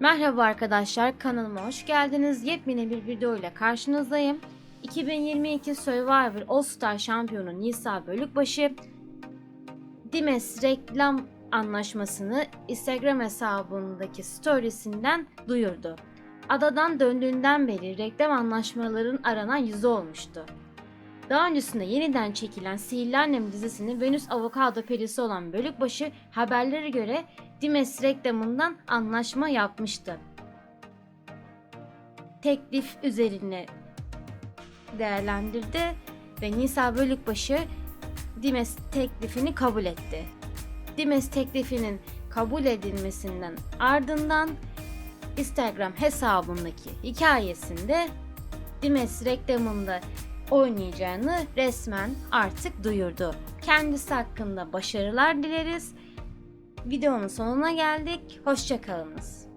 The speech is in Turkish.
Merhaba arkadaşlar kanalıma hoş geldiniz. Yepyeni bir video ile karşınızdayım. 2022 Survivor All Star şampiyonu Nisa Bölükbaşı Dimes reklam anlaşmasını Instagram hesabındaki storiesinden duyurdu. Adadan döndüğünden beri reklam anlaşmaların aranan yüzü olmuştu. Daha öncesinde yeniden çekilen Sihirli Annem dizisinin Venüs Avokado perisi olan Bölükbaşı haberlere göre Dimes reklamından anlaşma yapmıştı. Teklif üzerine değerlendirdi ve Nisa Bölükbaşı Dimes teklifini kabul etti. Dimes teklifinin kabul edilmesinden ardından Instagram hesabındaki hikayesinde Dimes reklamında oynayacağını resmen artık duyurdu. Kendisi hakkında başarılar dileriz. Videonun sonuna geldik. Hoşçakalınız.